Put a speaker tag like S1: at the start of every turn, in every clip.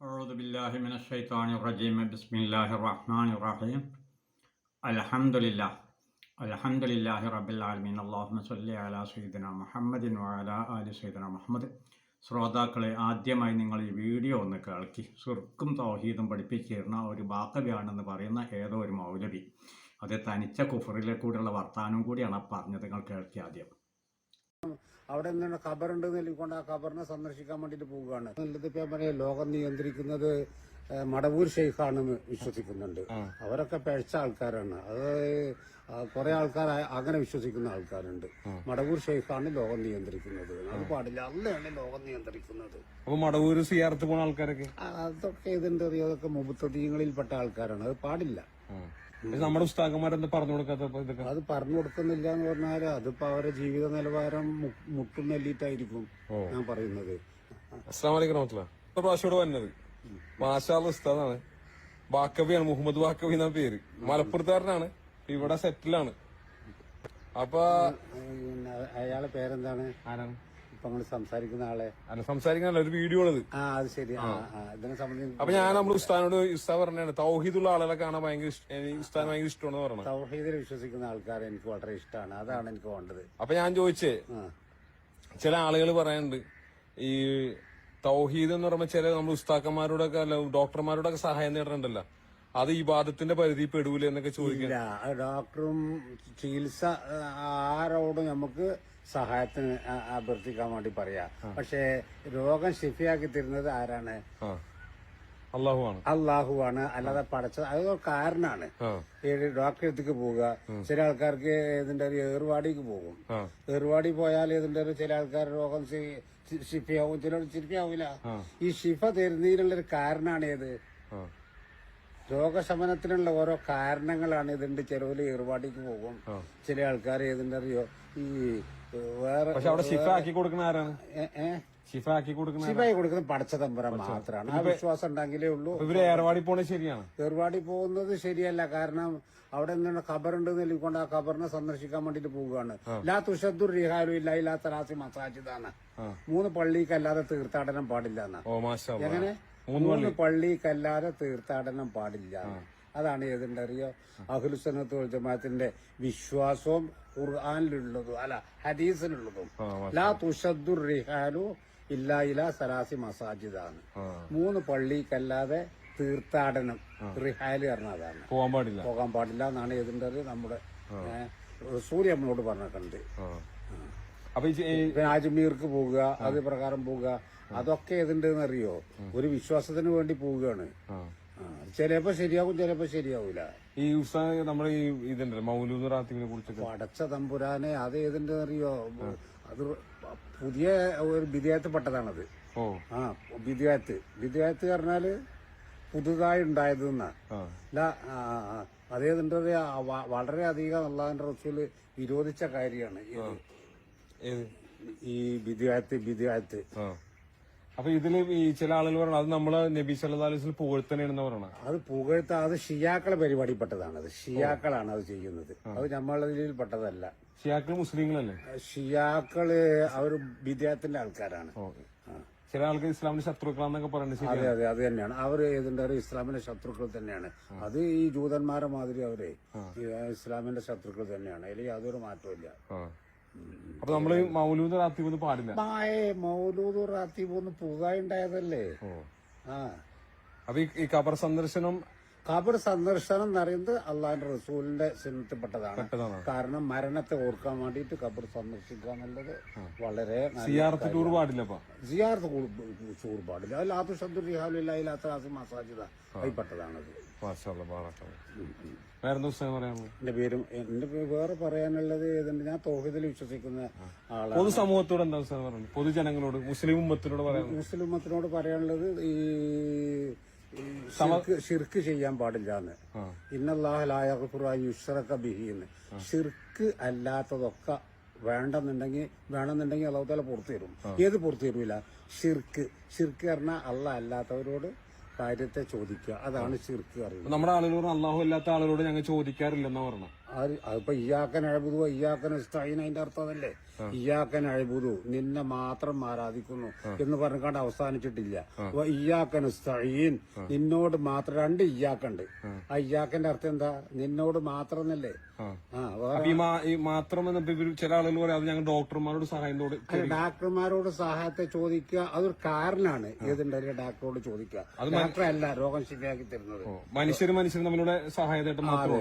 S1: أعوذ بالله من الشيطان الرجيم بسم الله الرحمن الرحيم الحمد لله الحمد لله رب العالمين اللهم صل على سيدنا محمد وعلى آل سيدنا محمد ശ്രോതാക്കളെ ആദ്യമായി നിങ്ങൾ ഈ വീഡിയോ ഒന്ന് കേൾക്കി സുർക്കും തൗഹീദും പഠിപ്പിച്ചിരുന്ന ഒരു ബാക്കവിയാണെന്ന് പറയുന്ന ഏതോ ഒരു മൗലവി അത് തനിച്ച കുഫറിലെ കൂടെയുള്ള വർത്താനം കൂടിയാണ് ആ പറഞ്ഞത് നിങ്ങൾ കേൾക്കി ആദ്യം
S2: അവിടെ എന്താണ് ഖബറുണ്ട് നൽകിക്കൊണ്ട് ആ ഖബറിനെ സന്ദർശിക്കാൻ വേണ്ടിട്ട് പോവുകയാണ്. ഇപ്പൊ പറയാ ലോകം നിയന്ത്രിക്കുന്നത് മടവൂർ ഷെയ്ഖാണെന്ന് വിശ്വസിക്കുന്നുണ്ട്. അവരൊക്കെ പഴച്ച ആൾക്കാരാണ്. അത് കുറെ ആൾക്കാർ അങ്ങനെ വിശ്വസിക്കുന്ന ആൾക്കാരുണ്ട്. മടവൂർ ഷെയ്ഖാണ് ലോകം നിയന്ത്രിക്കുന്നത്. അത് പാടില്ല. അല്ലയാണ് ലോകം നിയന്ത്രിക്കുന്നത്.
S3: അപ്പൊ മടവൂർ സിയാർത്ത് പോണ ആൾക്കാരൊക്കെ?
S2: അതൊക്കെ ഇതിന്റെ അറിയോ? അതൊക്കെ മുബത്തീയങ്ങളിൽപ്പെട്ട ആൾക്കാരാണ്. അത് പാടില്ല.
S3: നമ്മുടെ ഉസ്താക്കന്മാരെന്താ പറഞ്ഞു കൊടുക്കാത്ത ഇതൊക്കെ?
S2: അത് പറഞ്ഞു കൊടുക്കുന്നില്ല എന്ന് പറഞ്ഞാൽ അതിപ്പോ അവരുടെ ജീവിത നിലവാരം മുട്ടും നെല്ലിട്ടായിരിക്കും ഞാൻ പറയുന്നത്.
S3: അസ്സാം വലൈക്കും റഹ്മത്തുള്ള. പ്രാവശ്യം ഇവിടെ വന്നത്. മാഷാള്ള ഉസ്താദാണ്. ബാക്കബിയാണ് മുഹമ്മദ് ബാക്കബി എന്ന പേര്. മലപ്പുറത്തുകാരനാണ്. ഇവിടെ സെറ്റിലാണ് അപ്പൊ
S2: അയാളെ പേരെന്താണ്?
S3: ആരാണ്?
S2: ഇപ്പൊ നമ്മൾ സംസാരിക്കുന്ന ആളെ.
S3: അല്ല സംസാരിക്കാനല്ല ഒരു വീഡിയോ ഉള്ളത്.
S2: ആ അത് ശരി. ആ ആ. ഇതിനെ സംബന്ധിച്ച്
S3: അപ്പൊ ഞാൻ നമ്മൾ ഉസ്താനോട് ഉസ്താ പറഞ്ഞാണ് തൗഹീദുള്ള ആളുകളെ കാണാൻ ഭയങ്കര ഇഷ്ട- എനിക്ക് ഉസ്താദ് ഭയങ്കര ഇഷ്ടമാണെന്ന് പറഞ്ഞു
S2: തൗഹീദിൽ വിശ്വസിക്കുന്ന ആൾക്കാരെ എനിക്ക് വളരെ ഇഷ്ടമാണ് അതാണ് എനിക്ക് വേണ്ടത്.
S3: അപ്പൊ ഞാൻ ചോദിച്ചേ
S2: ആ.
S3: ചില ആളുകൾ പറയുന്നുണ്ട് ഈ തൗഹീദ് എന്ന് പറയുമ്പോൾ ചില നമ്മൾ ഉസ്താക്കന്മാരോടൊക്കെ അല്ല ഡോക്ടർമാരോടൊക്കെ സഹായം നേടുന്നുണ്ടല്ലോ അത് ഈ വാദത്തിന്റെ പരിധി പെടൂല എന്നൊക്കെ ചോദിക്കാൻ.
S2: ഇല്ല അത് ഡോക്ടറും ചികിത്സ ആ, ആരോടും നമുക്ക് സഹായത്തിന് അഭ്യർത്ഥിക്കാൻ വേണ്ടി പറയാ. പക്ഷേ രോഗം ശിഫിയാക്കി തരുന്നത് ആരാണ്
S3: അള്ളാഹുവാണ്.
S2: അള്ളാഹുവാണ്. അല്ലാതെ പടച്ചത് അത് കാരണാണ്. ഡോക്ടറെ അടുത്തേക്ക് പോവുക. ചില ആൾക്കാർക്ക് ഇതിന്റെ ഒരു ഏറുവാടിക്ക് പോകും. ഏർവാടി പോയാൽ ഇതിന്റെ ഒരു ചില ആൾക്കാർ രോഗം ശിഫിയാവും. ചില ചിലർ ശിഫയാവില്ല ഈ ശിഫ തരുന്നതിനുള്ള ഒരു കാരണാണ് ഏത്? രോഗശമനത്തിനുള്ള ഓരോ കാരണങ്ങളാണ് ഇതിന്റെ ചെലവിൽ ഏറുവാടിക്ക് പോകും. ചില ആൾക്കാർ ഏതിന്റെ അറിയോ ഈ വേറെ
S3: പക്ഷെ അവിടെ ഷിഫ ആക്കി കൊടുക്കുന്ന ആരാണ്? ഷിഫ ആക്കി കൊടുക്കുന്ന ആരാ?
S2: ശിഫയായി കൊടുക്കുന്ന പഠിച്ച തമ്പുരാൻ മാത്രമാണ്. ആ വിശ്വാസം ഉണ്ടെങ്കിലേ ഉള്ളൂ.
S3: ഇവർ ഏർവാടി പോണത് ശരിയാണ്.
S2: ഏർവാടി പോകുന്നത് ശരിയല്ല. കാരണം അവിടെ നിന്നുള്ള ഖബറുണ്ട് നിൽക്കൊണ്ട് ആ ഖബറിനെ സന്ദർശിക്കാൻ വേണ്ടിട്ട് പോവുകയാണ്. ലാ തുഷദ്ദുർ റിഹാലു ഇല്ല ഇല്ലാ തറാസി മസാജിദാണ്. മൂന്ന് പള്ളിക്കല്ലാതെ തീർത്ഥാടനം പാടില്ല എന്നാ. എങ്ങനെ? മൂന്ന് പള്ളിക്കല്ലാതെ തീർത്ഥാടനം പാടില്ല അതാണ് ഏതുണ്ട് അറിയോ? അഖിലുസനത്ത് ജമാഅത്തിന്റെ വിശ്വാസവും ഖുർആാനിലുള്ളതും അല്ല ഹദീസിലുള്ളതും ലാ തുഷദ്ദുർ റിഹാലു ഇല്ലാ ഇല സലാസി മസാജിദാണ്. മൂന്ന് പള്ളിക്കല്ലാതെ തീർത്ഥാടനം റിഹാൽ പറഞ്ഞ അതാണ്.
S3: പോകാൻ പാടില്ല.
S2: പോകാൻ പാടില്ല എന്നാണ് ഒരു നമ്മുടെ സൂര്യ നമ്മളോട് പറഞ്ഞിട്ടുണ്ട്.
S3: അപ്പൊ
S2: അജ്മീർക്ക് പോകുക അത് പ്രകാരം പോകുക അതൊക്കെ ഏതുണ്ടെന്ന് അറിയോ ഒരു വിശ്വാസത്തിന് വേണ്ടി പോവുകയാണ്. ചിലപ്പോ ശരിയാവും ചിലപ്പോ ശരിയാവൂല.
S3: ഈ ഉസ്താദ് നമ്മുടെ ഈ ഇതുണ്ട് മൗലൂദ് റാത്തിബിനെ കുറിച്ചൊക്കെ.
S2: അടച്ച തമ്പുരാനെ അത് ഏതിന്റെ അറിയോ? അത് പുതിയ ഒരു വിധേയത്തിൽപ്പെട്ടതാണത്
S3: ഓ.
S2: ആ വിദ്യായത്ത്. വിദ്യായത്ത് പറഞ്ഞാൽ പുതുതായി ഉണ്ടായത് എന്നാ.
S3: ആ.
S2: അല്ല അതേതിന്റെ ഒരു ആ, വ- വളരെയധികം അള്ളാഹിന്റെ റസൂൽ വിരോധിച്ച കാര്യമാണ്. ഈ വിദ്യായത്ത്.
S3: ആ. അപ്പൊ ഇതിൽ ഈ ചില ആളുകൾ പറയണം അത് നമ്മൾ നബി സല്ലാ അലൈഹി പുകഴ്ത്തനെയാണെന്ന് പറയണ
S2: അത് പുകഴ്ത്ത അത് ഷിയാക്കളെ പരിപാടിപ്പെട്ടതാണ്. അത് ഷിയാക്കളാണ് അത് ചെയ്യുന്നത്. അത് നമ്മളതിൽ പെട്ടതല്ല
S3: ഷിയാക്കൾ മുസ്ലിങ്ങളല്ലേ?
S2: ഷിയാക്കൾ അവർ വിദ്യാത്തിന്റെ ആൾക്കാരാണ്.
S3: ചില ആൾക്ക് ഇസ്ലാമിന്റെ ശത്രുക്കളാന്നൊക്കെ പറയുന്നത്
S2: അതെ അതെ അത് തന്നെയാണ്. അവർ ഏതിന്റെ ഇസ്ലാമിന്റെ ശത്രുക്കൾ തന്നെയാണ്. അത് ഈ ജൂതന്മാരെ മാതിരി അവർ ഇസ്ലാമിന്റെ ശത്രുക്കൾ തന്നെയാണ്. അതിൽ യാതൊരു മാറ്റവും
S3: ആ. അപ്പൊ നമ്മൾ മൗലൂദ് റാത്തിബ് പാടില്ല?
S2: മായേ മൗലൂദ് റാത്തീബ് ഒന്ന് പുതുതായി ഉണ്ടായതല്ലേ ആ.
S3: അപ്പൊ ഈ- കബർ ഖബർ സന്ദർശനം
S2: കബർ സന്ദർശനം എന്ന് പറയുന്നത് അള്ളാഹിന്റെ റസൂലിന്റെ സിനത്തിൽപ്പെട്ടതാണ്
S3: പെട്ടതാണ്.
S2: കാരണം മരണത്തെ ഓർക്കാൻ വേണ്ടിയിട്ട് കബർ സന്ദർശിക്കുക എന്നുള്ളത് വളരെ
S3: സിയാർത്ത് ടൂർ പാടില്ല
S2: സിയാർത്ത് ടൂർ പാടില്ല. അത് ലാത്തു ശബ്ദ റിഹാലില്ലാത്ത മസാജിദ അതിൽപ്പെട്ടതാണത്
S3: മാഷാഅല്ലാ, ബാറക്കല്ലാ. വേറെന്താ പുസ്തകം പറയാനുള്ളത്?
S2: എന്റെ പേരും എന്റെ വേറെ പറയാനുള്ളത് ഏതുണ്ട് ഞാൻ തോഹിദിൽ വിശ്വസിക്കുന്ന ആളാണ്.
S3: പൊതുസമൂഹത്തോട് എന്താ പുസ്തകം പറയുന്നത് പൊതുജനങ്ങളോട് മുസ്ലിം ഉമ്മത്തിനോട് പറയാൻ
S2: മുസ്ലിം മത്തിനോട് പറയാനുള്ളത് ഈ ഷിർക്ക് ഷിർക്ക് ചെയ്യാൻ പാടില്ല എന്ന്.
S3: ആ.
S2: ബിഹി ബിഹിന്ന് ഷിർക്ക് അല്ലാത്തതൊക്കെ വേണ്ടെന്നുണ്ടെങ്കിൽ വേണമെന്നുണ്ടെങ്കിൽ അള്ളാഹുത്താല പുറത്തു തരും. ഏത് പുറത്തു തരൂല? ഷിർക്ക് ഷിർക്ക് പറഞ്ഞാൽ അള്ള അല്ലാത്തവരോട് കാര്യത്തെ ചോദിക്കുക. അതാണ് ശിർക്ക് അറിയുന്നത്.
S3: നമ്മുടെ ആളുകളോട് അള്ളാഹു അല്ലാത്ത ആളുകളോട് ഞങ്ങൾ ചോദിക്കാറില്ലെന്നാ
S2: പറഞ്ഞു അതിപ്പോ ഇയാക്കൻ അഴബുദു ഇയാക്കൻ ഇസ്തഈൻ അതിന്റെ അർത്ഥം അതല്ലേ ഇയാക്കൻ അഴബുദു നിന്നെ മാത്രം ആരാധിക്കുന്നു എന്ന് പറഞ്ഞുകൊണ്ട് അവസാനിച്ചിട്ടില്ല. അപ്പൊ ഇയാക്കൻ ഇസ്തഈൻ നിന്നോട് മാത്രം രണ്ട് ഇയാക്കുണ്ട്. ആ ഇയാക്കന്റെ അർത്ഥം എന്താ? നിന്നോട് മാത്രം എന്നല്ലേ?
S3: മാത്രം ചില ആളുകൾ പറയാം അത് ഞങ്ങൾ ഡോക്ടർമാരോട് സഹായത്തോട്
S2: ഡോക്ടർമാരോട് സഹായത്തെ ചോദിക്കുക അതൊരു കാരണമാണ് ഏതുണ്ടെങ്കിലും ഡോക്ടറോട് ചോദിക്കുക. അത് അല്ല രോഗം ശരിയാക്കി തരുന്നത്.
S3: മനുഷ്യർ മനുഷ്യർ തമ്മിലൂടെ സഹായത്തായിട്ട് മാത്രം.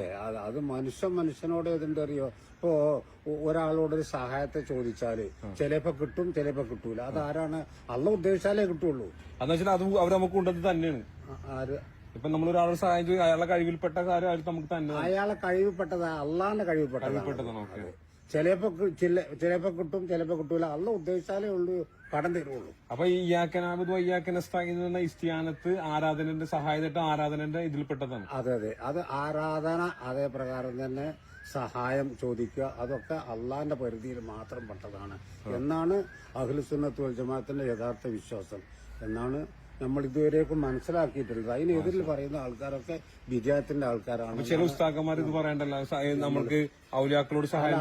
S2: അതെ മനുഷ്യൻ മനുഷ്യനോട് ഏതുണ്ട് അറിയോ? ഇപ്പോ ഒരാളോട് ഒരു സഹായത്തെ ചോദിച്ചാൽ ചിലപ്പോ കിട്ടും ചിലപ്പോ കിട്ടൂല. അതാരാണ്? അള്ള ഉദ്ദേശിച്ചാലേ കിട്ടുള്ളൂ.
S3: അതെന്ന് വെച്ചാൽ അത് അവർ നമുക്ക് കൊണ്ടത് തന്നെയാണ്.
S2: ആര്?
S3: ഇപ്പൊ നമ്മൾ ഒരാളെ സഹായം ചെയ്യും അയാളുടെ കഴിവിൽപ്പെട്ട കാര്യം അയാൾ നമുക്ക് തന്നെ
S2: അയാളെ കഴിവിൽപ്പെട്ടതാ അള്ളാന്റെ കഴിവിൽപ്പെട്ടതാണ്
S3: ഓക്കെ.
S2: ചിലപ്പോ കി- ചില ചിലപ്പോ കിട്ടും ചിലപ്പോ കിട്ടൂല. അള്ള ഉദ്ദേശിച്ചാലേ ഉള്ളൂ കടം തരുള്ളൂ.
S3: അപ്പൊ ഈ ഇയാക്കനാബുദ് വയ്യാക്കനസ്താകുന്ന ഇസ്തിയാനത്ത് ആരാധനന്റെ സഹായത്തിട്ട് ആരാധനന്റെ ഇതിൽപ്പെട്ടതാണ്.
S2: അതെ അതെ. അത് ആരാധന അതേ പ്രകാരം തന്നെ സഹായം ചോദിക്കുക. അതൊക്കെ അള്ളാന്റെ പരിധിയിൽ മാത്രം പെട്ടതാണ്. എന്നാണ് അഖിലുസുന്നത്ത് വൽ ജമാഅത്തിന്റെ യഥാർത്ഥ വിശ്വാസം. എന്നാണ് നമ്മൾ ഇതുവരേക്കും മനസ്സിലാക്കിയിട്ടുള്ളത് അതിനെതിരിൽ പറയുന്ന ആൾക്കാരൊക്കെ വിജയത്തിന്റെ ആൾക്കാരാണ്.
S3: ചില ഉസ്താക്കന്മാർ ഇത് പറയണ്ടല്ലോ? നമ്മൾക്ക് ഔലിയാക്കളോട് സഹായം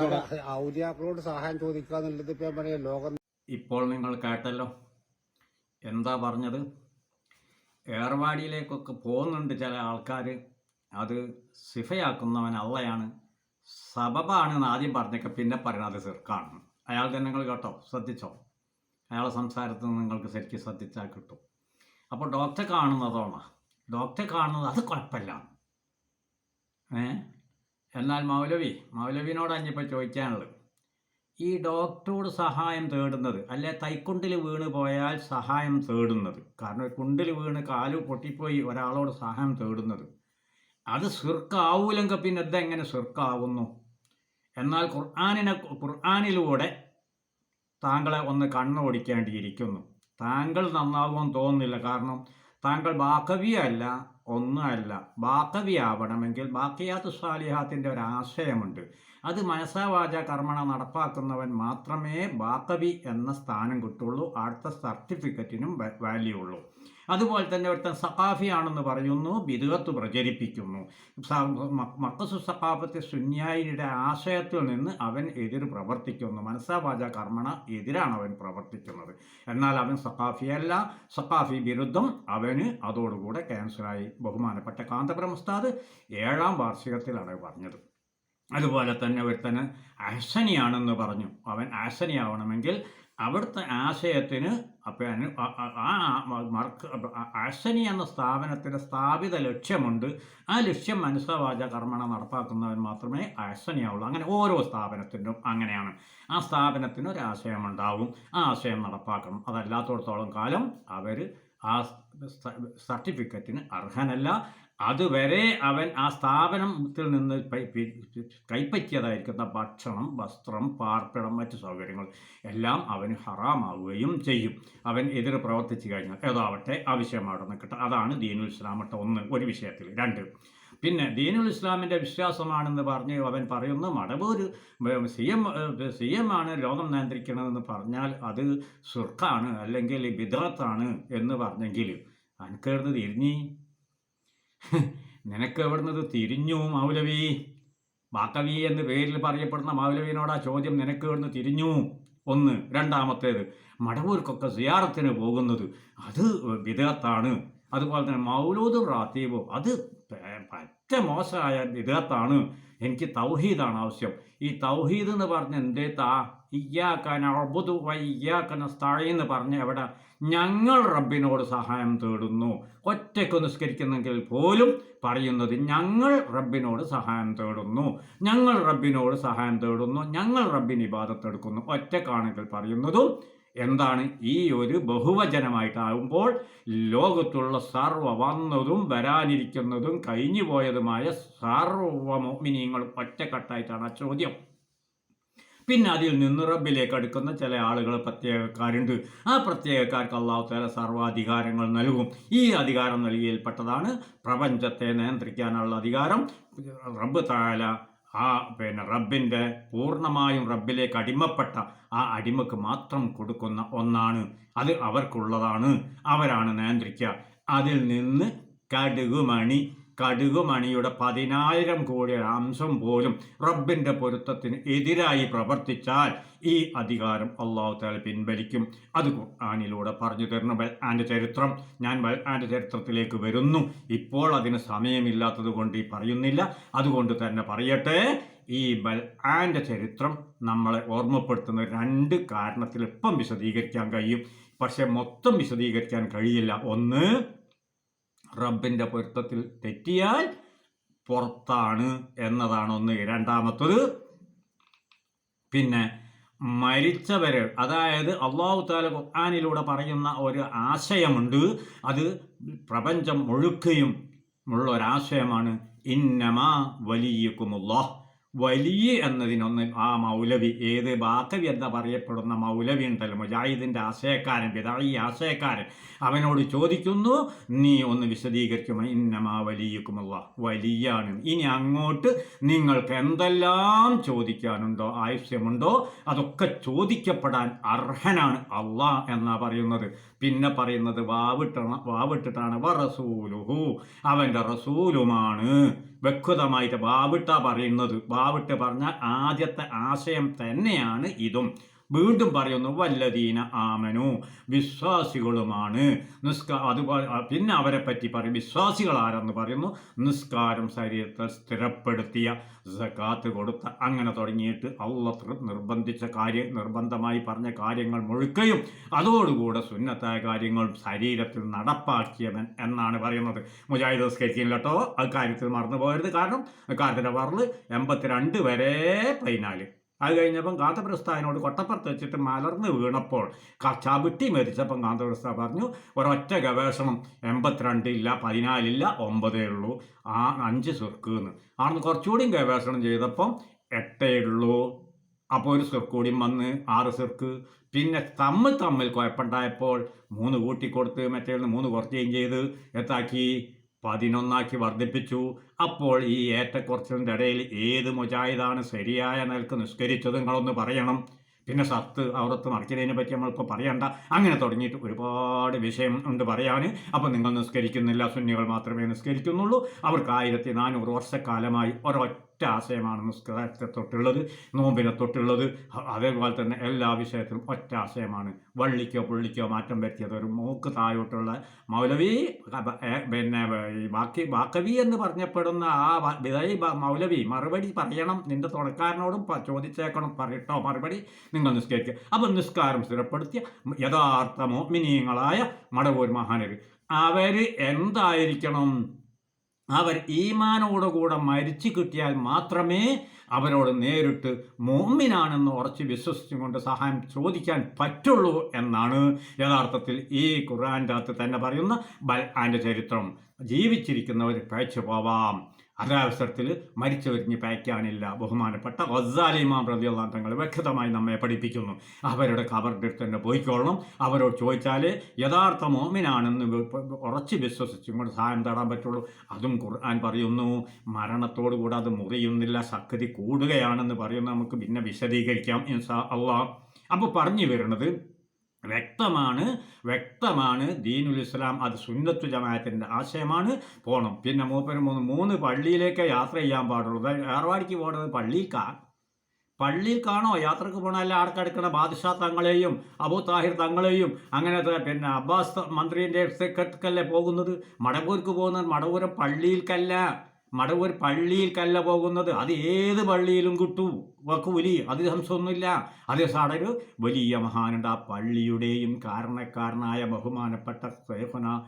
S2: ഔലിയാക്കളോട് സഹായം ചോദിക്കുക എന്നുള്ളത് ഇപ്പൊ പറയാം. ലോകം
S1: ഇപ്പോൾ നിങ്ങൾ കേട്ടല്ലോ. എന്താ പറഞ്ഞത്? ഏർവാടിയിലേക്കൊക്കെ പോകുന്നുണ്ട് ചില ആൾക്കാർ അത് സിഫയാക്കുന്നവൻ അള്ളയാണ് സബബാണെന്ന് ആദ്യം പറഞ്ഞൊക്കെ പിന്നെ പറയണത് സിർക്കാണ്. അയാൾ തന്നെ നിങ്ങൾ കേട്ടോ? ശ്രദ്ധിച്ചോ? അയാളെ സംസാരത്തിൽ നിങ്ങൾക്ക് ശരിക്കും ശ്രദ്ധിച്ചാൽ കിട്ടും. അപ്പോൾ ഡോക്ടറെ കാണുന്നതോണ. ഡോക്ടറെ കാണുന്നത് അത് കുഴപ്പമില്ല. ഏ? എന്നാൽ മൗലവി മൗലവിനോട് അഞ്ഞിപ്പോൾ ചോദിക്കാനുള്ളത്. ഈ ഡോക്ടറോട് സഹായം തേടുന്നത് അല്ലെ തൈക്കുണ്ടിൽ വീണ് പോയാൽ സഹായം തേടുന്നത്? കാരണം കുണ്ടിൽ വീണ് കാൽ പൊട്ടിപ്പോയി ഒരാളോട് സഹായം തേടുന്നത്. അത് സിർക്കാവൂലെങ്കിൽ പിന്നെ എന്തെങ്ങനെ സിർക്കാവുന്നു? എന്നാൽ ഖുർആാനിനെ ഖുർആാനിലൂടെ താങ്കളെ ഒന്ന് കണ്ണോടിക്കേണ്ടിയിരിക്കുന്നു. താങ്കൾ നന്നാവാൻ തോന്നുന്നില്ല. കാരണം താങ്കൾ ബാക്കവിയല്ല ഒന്നുമല്ല. ബാക്കവിയാവണമെങ്കിൽ ബാക്കിയാത്ത് സാലിഹാത്തിന്റെ ഒരു ആശയമുണ്ട്. അത് മനസ്സാവാച കർമ്മണ നടപ്പാക്കുന്നവൻ മാത്രമേ ബാക്കവി എന്ന സ്ഥാനം കിട്ടുള്ളൂ. അടുത്ത സർട്ടിഫിക്കറ്റിനും വാല്യൂ ഉള്ളൂ. അതുപോലെ തന്നെ ഒരുത്തൻ സഖാഫിയാണെന്ന് പറയുന്നു ബിദുവത്ത് പ്രചരിപ്പിക്കുന്നു. മക്കസു സഖാഫത്തെ സുന്യായിയുടെ ആശയത്തിൽ നിന്ന് അവൻ എതിർ പ്രവർത്തിക്കുന്നു. മനസ്സാവാച കർമ്മണ എതിരാണ് അവൻ പ്രവർത്തിക്കുന്നത്. എന്നാൽ അവൻ സഖാഫിയല്ല. സഖാഫി വിരുദ്ധം. അവന് അതോടുകൂടെ ക്യാൻസറായി. ബഹുമാനപ്പെട്ട കാന്തപുരം ഉസ്താദ് ഏഴാം വാർഷികത്തിലാണ് പറഞ്ഞത്. അതുപോലെ തന്നെ ഒരുത്തന് അഹസനിയാണെന്ന് പറഞ്ഞു. അവൻ അഹസനിയാവണമെങ്കിൽ അവിടുത്തെ ആശയത്തിന് അപ്പം ആ മർക്ക് അശ്വനി എന്ന സ്ഥാപനത്തിന്റെ സ്ഥാപിത ലക്ഷ്യമുണ്ട്. ആ ലക്ഷ്യം മനുഷ്യവാച കർമ്മണ നടപ്പാക്കുന്നവൻ മാത്രമേ അശ്വനിയാവുള്ളൂ അങ്ങനെ ഓരോ സ്ഥാപനത്തിനും അങ്ങനെയാണ്. ആ സ്ഥാപനത്തിന് ഒരു ആശയമുണ്ടാവും. ആ ആശയം നടപ്പാക്കണം. അതല്ലാത്തടത്തോളം കാലം അവർ ആ സർട്ടിഫിക്കറ്റിന് അർഹനല്ല. അതുവരെ അവൻ ആ സ്ഥാപനത്തിൽ നിന്ന് കൈപ്പറ്റിയതായിരിക്കുന്ന ഭക്ഷണം വസ്ത്രം പാർപ്പിടം മറ്റു സൗകര്യങ്ങൾ എല്ലാം അവന് ഹറാമാവുകയും ചെയ്യും. അവൻ എതിർ പ്രവർത്തിച്ചു കഴിഞ്ഞാൽ ഏതാവട്ടെ ആ ആവശ്യമാണെന്ന് നിൽക്കട്ടെ. അതാണ് ദീനുൽ ഇസ്ലാമട്ട ഒന്ന് ഒരു വിഷയത്തിൽ. രണ്ട് പിന്നെ ദീനുൽ ഇസ്ലാമിന്റെ വിശ്വാസമാണെന്ന് പറഞ്ഞ് അവൻ പറയുന്നു Madavoor C M C M ആണ് ലോകം നിയന്ത്രിക്കണമെന്ന് പറഞ്ഞാൽ അത് സുർക്കാണ് അല്ലെങ്കിൽ ബിദ്രത്താണ് എന്ന് പറഞ്ഞെങ്കിൽ അനക്കേർന്ന് തിരിഞ്ഞി. നിനക്ക് എവിടുന്നത് തിരിഞ്ഞു മൗലവി? ബാക്കവി എന്ന് പേരിൽ പറയപ്പെടുന്ന മൗലവിനോട് ആ ചോദ്യം നിനക്ക് എവിടുന്ന് തിരിഞ്ഞു? ഒന്ന്. രണ്ടാമത്തേത് മടവൂർക്കൊക്കെ സിയാറത്തിന് പോകുന്നത് അത് വിദേഹത്താണ് അതുപോലെ തന്നെ മൗലൂദും റാത്തീബും അത് പറ്റ മോശമായ വിദേഹത്താണ് എനിക്ക് തൗഹീദാണ് ആവശ്യം. ഈ തൗഹീദ് എന്ന് പറഞ്ഞ എന്തേ താ ഇയ്യാക്കൻ അബുദു വയ്യാക്കൻ എന്ന് പറഞ്ഞ എവിടെ ഞങ്ങൾ റബ്ബിനോട് സഹായം തേടുന്നു. ഒറ്റയ്ക്ക് നിസ്കരിക്കുന്നെങ്കിൽ പോലും പറയുന്നത് ഞങ്ങൾ റബ്ബിനോട് സഹായം തേടുന്നു. ഞങ്ങൾ റബ്ബിനോട് സഹായം തേടുന്നു. ഞങ്ങൾ റബ്ബിന് ഇബാദത്തെടുക്കുന്നു ഒറ്റക്കാണെങ്കിൽ പറയുന്നതും എന്താണ് ഈ ഒരു ബഹുവചനമായിട്ടാകുമ്പോൾ ലോകത്തുള്ള സർവ വന്നതും വരാനിരിക്കുന്നതും കഴിഞ്ഞു പോയതുമായ സർവ മോമിനിയങ്ങളും ഒറ്റക്കെട്ടായിട്ടാണ് ആ ചോദ്യം. പിന്നെ അതിൽ നിന്ന് റബ്ബിലേക്ക് അടുക്കുന്ന ചില ആളുകൾ പ്രത്യേകക്കാരുണ്ട്. ആ പ്രത്യേകക്കാർക്ക് അള്ളാഹു താല സർവാധികാരങ്ങൾ നൽകും. ഈ അധികാരം നൽകിയിൽപ്പെട്ടതാണ് പ്രപഞ്ചത്തെ നിയന്ത്രിക്കാനുള്ള അധികാരം. റബ്ബ് താല ആ പിന്നെ റബ്ബിന്റെ പൂർണമായും റബ്ബിലേക്ക് അടിമപ്പെട്ട ആ അടിമക്ക് മാത്രം കൊടുക്കുന്ന ഒന്നാണ്. അത് അവർക്കുള്ളതാണ്. അവരാണ് നിയന്ത്രിക്കുക. അതിൽ നിന്ന് കടുകുമണി കടുകുമണിയുടെ പതിനായിരം കോടി അംശം പോലും റബ്ബിന്റെ പൊരുത്തത്തിന് എതിരായി പ്രവർത്തിച്ചാൽ ഈ അധികാരം അള്ളാഹു താല പിൻവലിക്കും. അത് ഖുർആാനിലൂടെ പറഞ്ഞു തരുന്ന. ബൽ ആന്റെ ചരിത്രം. ഞാൻ ബൽ ആന്റെ ചരിത്രത്തിലേക്ക് വരുന്നു. ഇപ്പോൾ അതിന് സമയമില്ലാത്തത് കൊണ്ട് ഈ പറയുന്നില്ല. അതുകൊണ്ട് തന്നെ പറയട്ടെ ഈ ബൽ ആന്റെ ചരിത്രം നമ്മളെ ഓർമ്മപ്പെടുത്തുന്ന രണ്ട് കാരണത്തിൽ ഇപ്പം വിശദീകരിക്കാൻ കഴിയും. പക്ഷെ മൊത്തം വിശദീകരിക്കാൻ കഴിയില്ല. ഒന്ന് റബ്ബിന്റെ പൊരുത്തത്തിൽ തെറ്റിയാൽ പുറത്താണ് എന്നതാണ് ഒന്ന്. രണ്ടാമത്തത് പിന്നെ മരിച്ചവര് അതായത് അള്ളാഹു താല ഖുർആാനിലൂടെ പറയുന്ന ഒരു ആശയമുണ്ട്. അത് പ്രപഞ്ചം ഒഴുക്കുകയും ഉള്ള ഒരാശയമാണ്. ഇന്നമാ വലിയക്കുമുല്ലാഹ് വലിയ എന്നതിനൊന്ന് ആ മൗലവി ഏത് ബാക്കവി എന്ന് പറയപ്പെടുന്ന മൗലവി ഉണ്ടല്ലോ മുജാഹിദിന്റെ ആശയക്കാരൻ പിതായി ആശയക്കാരൻ. അവനോട് ചോദിക്കുന്നു നീ ഒന്ന് വിശദീകരിക്കുമോ? ഇന്നമാ വലിയക്കുമല്ല വലിയാണ്. ഇനി അങ്ങോട്ട് നിങ്ങൾക്ക് എന്തെല്ലാം ചോദിക്കാനുണ്ടോ ആവശ്യമുണ്ടോ അതൊക്കെ ചോദിക്കപ്പെടാൻ അർഹനാണ് അള്ളാ എന്നാ പറയുന്നത്. പിന്നെ പറയുന്നത് വാവിട്ടാണ് വാവിട്ടിട്ടാണ്. വറസൂലുഹു. റസൂലുഹു അവന്റെ റസൂലുമാണ്. വ്യക്തമായിട്ട് വാവിട്ട പറയുന്നത്. വാവിട്ട് പറഞ്ഞാൽ ആദ്യത്തെ ആശയം തന്നെയാണ് ഇതും. വീണ്ടും പറയുന്നു വല്ലദീന ആമനു വിശ്വാസികളുമാണ്. നിസ്കാ അതുപോലെ പിന്നെ അവരെ പറ്റി പറയും വിശ്വാസികൾ ആരെന്ന് പറയുന്നു? നിസ്കാരം ശരീരത്തെ സ്ഥിരപ്പെടുത്തിയ സക്കാത്ത് കൊടുത്ത അങ്ങനെ തുടങ്ങിയിട്ട് അള്ള നിർബന്ധിച്ച കാര്യം നിർബന്ധമായി പറഞ്ഞ കാര്യങ്ങൾ മുഴുക്കയും അതോടുകൂടെ സുന്നത്തായ കാര്യങ്ങൾ ശരീരത്തിൽ നടപ്പാക്കിയവൻ എന്നാണ് പറയുന്നത്. മുജാഹിദ് നിസ്കരിക്കില്ല കേട്ടോ അക്കാര്യത്തിൽ മറന്നു പോകരുത് കാരണം അക്കാര്യത്തിന്റെ വറൽ എൺപത്തിരണ്ട് വരെ പതിനാല്. അത് കഴിഞ്ഞപ്പം കാന്തപ്രസ്ഥാവിനോട് കൊട്ടപ്പുറത്ത് വെച്ചിട്ട് മലർന്ന് വീണപ്പോൾ ചവിട്ടി മരിച്ചപ്പം കാന്തപ്രസ്ഥ പറഞ്ഞു ഒരൊറ്റ ഗവേഷണം എൺപത്തിരണ്ടില്ല പതിനാലില്ല ഒമ്പതേ ഉള്ളൂ. ആ അഞ്ച് സിർക്ക് എന്ന് ആണെന്ന് കുറച്ചുകൂടിയും ഗവേഷണം ചെയ്തപ്പം എട്ടേ ഉള്ളൂ. അപ്പോൾ ഒരു സിർക്ക് കൂടി വന്ന് ആറ് സ്വർക്ക് പിന്നെ തമ്മിൽ തമ്മിൽ കുഴപ്പമുണ്ടായപ്പോൾ മൂന്ന് കൂട്ടിക്കൊടുത്ത് മറ്റേ മൂന്ന് കുറച്ചുകയും ചെയ്ത് എത്താക്കി പതിനൊന്നാക്കി വർദ്ധിപ്പിച്ചു. അപ്പോൾ ഈ ഏറ്റക്കുറച്ചിലിന്റെ ഇടയിൽ ഏത് മുജാഹിദാണ് ശരിയായ നിലയ്ക്ക് നിസ്കരിച്ചത് നിങ്ങളൊന്ന് പറയണം. പിന്നെ സത്ത് അവർത്ത് മറിച്ചതിനെ പറ്റി നമ്മളിപ്പോൾ പറയണ്ട. അങ്ങനെ തുടങ്ങിയിട്ട് ഒരുപാട് വിഷയം ഉണ്ട് പറയാൻ അപ്പോൾ നിങ്ങൾ നിസ്കരിക്കുന്നില്ല. സുന്നികൾ മാത്രമേ നിസ്കരിക്കുന്നുള്ളൂ. അവർക്ക് ആയിരത്തി നാനൂറ് വർഷക്കാലമായി ഒരൊറ്റ ആശയമാണ് നിസ്കാരത്തെ തൊട്ടുള്ളത് നോമ്പിനെ തൊട്ടുള്ളത്. അതേപോലെ തന്നെ എല്ലാ വിഷയത്തിലും ഒറ്റ ആശയമാണ്. വള്ളിക്കോ പുള്ളിക്കോ മാറ്റം വരുത്തിയത് ഒരു മൂക്ക് താഴോട്ടുള്ള മൗലവി പിന്നെ ബാക്കി ബാക്കവി എന്ന് പറഞ്ഞപ്പെടുന്ന ആ വിതൈ മൗലവി മറുപടി പറയണം. നിന്റെ തുണക്കാരനോടും ചോദിച്ചേക്കണം. പറയട്ടോ മറുപടി നിങ്ങൾ നിസ്കരിക്കുക അപ്പം നിസ്കാരം സ്ഥിരപ്പെടുത്തിയ യഥാർത്ഥ മോമിനീയങ്ങളായ മടവൂർ മഹാനർ അവർ എന്തായിരിക്കണം? അവർ ഈമാനോടുകൂടെ മരിച്ചു കിട്ടിയാൽ മാത്രമേ അവരോട് നേരിട്ട് മോമിനാണെന്ന് ഉറച്ച് വിശ്വസിച്ചുകൊണ്ട് സഹായം ചോദിക്കാൻ പറ്റുള്ളൂ എന്നാണ് യഥാർത്ഥത്തിൽ ഈ ഖുർആന്റെ അകത്ത് തന്നെ പറയുന്ന ബൽ ആന്റെ ചരിത്രം. ജീവിച്ചിരിക്കുന്നവർ കഴിച്ചു പോവാം. അതവസരത്തിൽ മരിച്ചവരിഞ്ഞ് പയക്കാനില്ല ബഹുമാനപ്പെട്ട ഗസാലി ഇമാം പ്രതിയുള്ള തങ്ങൾ വ്യക്തമായി നമ്മെ പഠിപ്പിക്കുന്നു. അവരുടെ കബറിന്റെ അടുത്ത് തന്നെ പോയിക്കൊള്ളണം അവരോട് ചോദിച്ചാൽ യഥാർത്ഥ മോമിനാണെന്ന് ഉറച്ച് വിശ്വസിച്ചും ഇങ്ങോട്ട് സഹായം തേടാൻ പറ്റുള്ളൂ. അതും ഖുർആൻ പറയുന്നു മരണത്തോടു കൂടെ അത് മുറിയുന്നില്ല ശക്തി കൂടുകയാണെന്ന് പറയുന്നത് നമുക്ക് പിന്നെ വിശദീകരിക്കാം ഇൻസാ അള്ളാഹ് അപ്പോൾ പറഞ്ഞു വരുന്നത് വ്യക്തമാണ് വ്യക്തമാണ്. ദീനുൽ ഇസ്ലാം അത് സുന്നത്തു ജമാഅത്തിന്റെ ആശയമാണ്. പോകണം പിന്നെ മൂപ്പര് മൂന്ന് മൂന്ന് പള്ളിയിലേക്ക് യാത്ര ചെയ്യാൻ പാടുള്ളൂ. ഏർവാടിക്ക് പോകേണ്ടത് പള്ളിക്കാ. കാണോ യാത്രയ്ക്ക് പോണല്ല ആർക്കടുക്കണ? ബാദുഷാ തങ്ങളെയും അബു താഹിർ തങ്ങളെയും അങ്ങനത്തെ പിന്നെ അബ്ബാസ് മന്ത്രിന്റെ സെക്രട്ടറിക്കല്ലേ പോകുന്നത്? മടവൂർക്ക് പോകുന്നത് മടവൂരം പള്ളിയിൽക്കല്ല. മടവൂർ പള്ളിയിൽക്കല്ല പോകുന്നത്. അത് ഏത് പള്ളിയിലും കിട്ടൂ. വക്കൂലി അത് സംശയമൊന്നുമില്ല. അതേ സാടൊരു വലിയ മഹാനുണ്ട് ആ പള്ളിയുടെയും കാരണക്കാരനായ ബഹുമാനപ്പെട്ട സേഫന.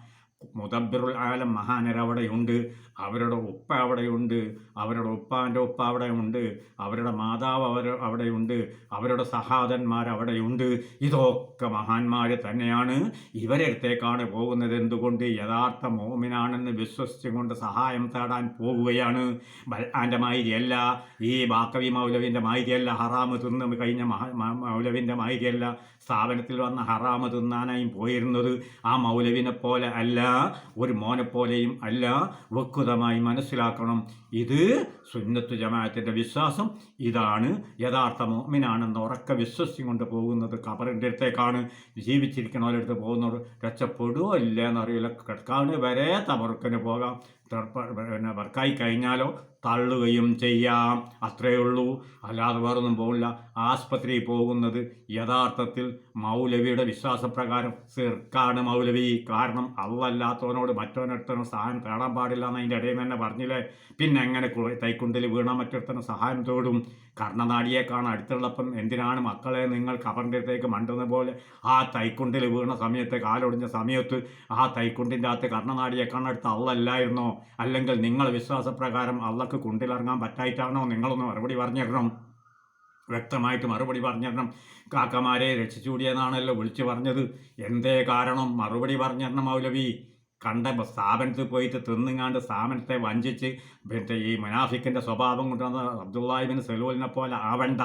S1: മുദബിറുൽ ആലം മഹാനർ അവിടെയുണ്ട് അവരുടെ ഉപ്പ അവിടെയുണ്ട്. അവരുടെ ഉപ്പാന്റെ ഉപ്പ അവിടെയുണ്ട്. അവരുടെ മാതാവ് അവർ അവിടെയുണ്ട്. അവരുടെ സഹാദന്മാർ അവിടെയുണ്ട്. ഇതൊക്കെ മഹാന്മാർ തന്നെയാണ്. ഇവരടുത്തേക്കാണ് പോകുന്നത് എന്തുകൊണ്ട്? യഥാർത്ഥ മോമിനാണെന്ന് വിശ്വസിച്ചുകൊണ്ട് സഹായം തേടാൻ പോവുകയാണ്. ബൽആന്റെ മാതിരിയല്ല ഈ ബാക്കവി മൗലവിന്റെ മാതിരിയല്ല ഹറാമ് തിന്ന് കഴിഞ്ഞ മൗലവിന്റെ മാതിരിയല്ല സ്ഥാപനത്തിൽ വന്ന ഹറാമ് തിന്നാനായും പോയിരുന്നത് ആ മൗലവിനെ പോലെ അല്ല. ഒരു മോനെ പോലെയും അല്ല. വ്യക്തമായി മനസ്സിലാക്കണം. ഇത് സുന്നത്തു ജമാഅത്തിന്റെ വിശ്വാസം. ഇതാണ് യഥാർത്ഥ മോമിനാണെന്ന് ഉറക്കെ വിശ്വസിച്ചുകൊണ്ട് പോകുന്നത്. കബറിന്റെ അടുത്തേക്കാണ് ജീവിച്ചിരിക്കണവരടുത്ത് പോകുന്നത്. രക്ഷപ്പെടുവോ ഇല്ല എന്നറിയില്ല കിടക്കാണ് വരെ തബറുക്കിന് പോകാം. പിന്നെ വർക്കായി കഴിഞ്ഞാലോ തള്ളുകയും ചെയ്യാം. അത്രയേ ഉള്ളൂ. അല്ലാതെ വേറൊന്നും പോകില്ല ആസ്പത്രിയിൽ പോകുന്നത് യഥാർത്ഥത്തിൽ മൗലവിയുടെ വിശ്വാസപ്രകാരം സിർക്കാണ് മൗലവി. കാരണം അള്ളല്ലാത്തവനോട് മറ്റവനൊരുത്തനും സഹായം തേടാൻ പാടില്ല എന്ന് അതിന്റെ ഇടയിൽ തന്നെ പറഞ്ഞില്ലേ? പിന്നെ എങ്ങനെ തൈക്കുണ്ടിൽ വീണ മറ്റൊരുത്തനും സഹായം തേടും? കർണനാടിയെ കാണാൻ അടുത്തുള്ളപ്പം എന്തിനാണ് മക്കളെ നിങ്ങൾ കബറിന്റെ മണ്ടുന്ന പോലെ? ആ തൈക്കുണ്ടിൽ വീണ സമയത്ത് കാലൊടിഞ്ഞ സമയത്ത് ആ തൈക്കുണ്ടിന്റെ അകത്ത് കർണനാടിയെ അടുത്ത് അള്ളല്ലായിരുന്നോ? അല്ലെങ്കിൽ നിങ്ങൾ വിശ്വാസപ്രകാരം അള്ളക്ക് കുണ്ടിലിറങ്ങാൻ പറ്റായിട്ടാണോ നിങ്ങളൊന്ന് മറുപടി പറഞ്ഞിരണം വ്യക്തമായിട്ട് മറുപടി പറഞ്ഞിരണം കാക്കമാരെ രക്ഷിച്ചുകൂടിയെന്നാണല്ലോ വിളിച്ചു പറഞ്ഞത്. എന്തേ കാരണം? മറുപടി പറഞ്ഞിരണം മൗലവി. കണ്ട സ്ഥാപനത്തിൽ പോയിട്ട് തിന്നുങ്ങാണ്ട് സ്ഥാപനത്തെ വഞ്ചിച്ച് പിന്നെ ഈ മുനാഫിക്കിന്റെ സ്വഭാവം കൊണ്ടുവന്ന അബ്ദുല്ലാഹിബിൻ സെലൂലിനെ പോലെ ആവണ്ട.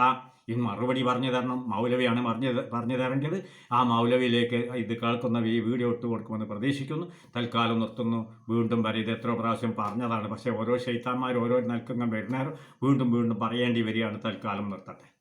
S1: ഈ മറുപടി പറഞ്ഞു തരണം. മൗലവിയാണ് പറഞ്ഞു പറഞ്ഞു തരേണ്ടത്. ആ മൗലവിയിലേക്ക് ഇത് കേൾക്കുന്ന ഈ വീഡിയോ ഇട്ട് കൊടുക്കുമെന്ന് പ്രതീക്ഷിക്കുന്നു. തൽക്കാലം നിർത്തുന്നു. വീണ്ടും വരെ ഇത് എത്ര പ്രാവശ്യം പറഞ്ഞതാണ്. പക്ഷേ ഓരോ ശൈത്താന്മാർ ഓരോ നൽകുന്ന വരുന്നേരം വീണ്ടും വീണ്ടും പറയേണ്ടി വരികയാണ്. തൽക്കാലം നിർത്തട്ടെ.